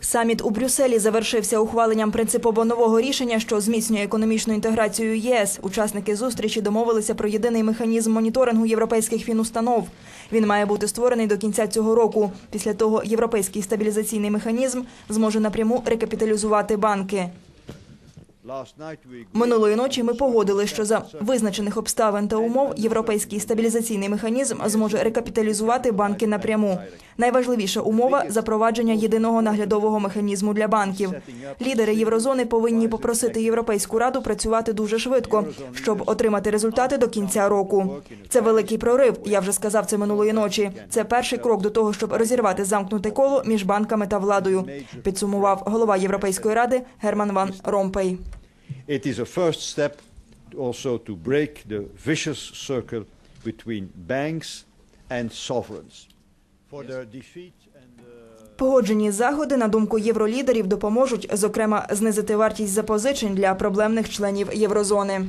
Саміт у Брюсселі завершився ухваленням принципово нового рішення, що зміцнює економічну інтеграцію ЄС. Учасники зустрічі домовилися про єдиний механізм моніторингу європейських фінустанов. Він має бути створений до кінця цього року. Після того європейський стабілізаційний механізм зможе напряму рекапіталізувати банки. Минулої ночі ми погодили, що за визначених обставин та умов європейський стабілізаційний механізм зможе рекапіталізувати банки напряму. Найважливіша умова запровадження єдиного наглядового механізму для банків. Лідери єврозони повинні попросити Європейську раду працювати дуже швидко, щоб отримати результати до кінця року. Це великий прорив. Я вже сказав це минулої ночі. Це перший крок до того, щоб розірвати замкнуте коло між банками та владою. Підсумував голова Європейської ради Герман Ван Ромпей. It is a first also to break the vicious circle between banks and sovereigns. Погоджені заходи, на думку євролідерів, допоможуть, зокрема, знизити вартість запозичень для проблемних членів єврозони.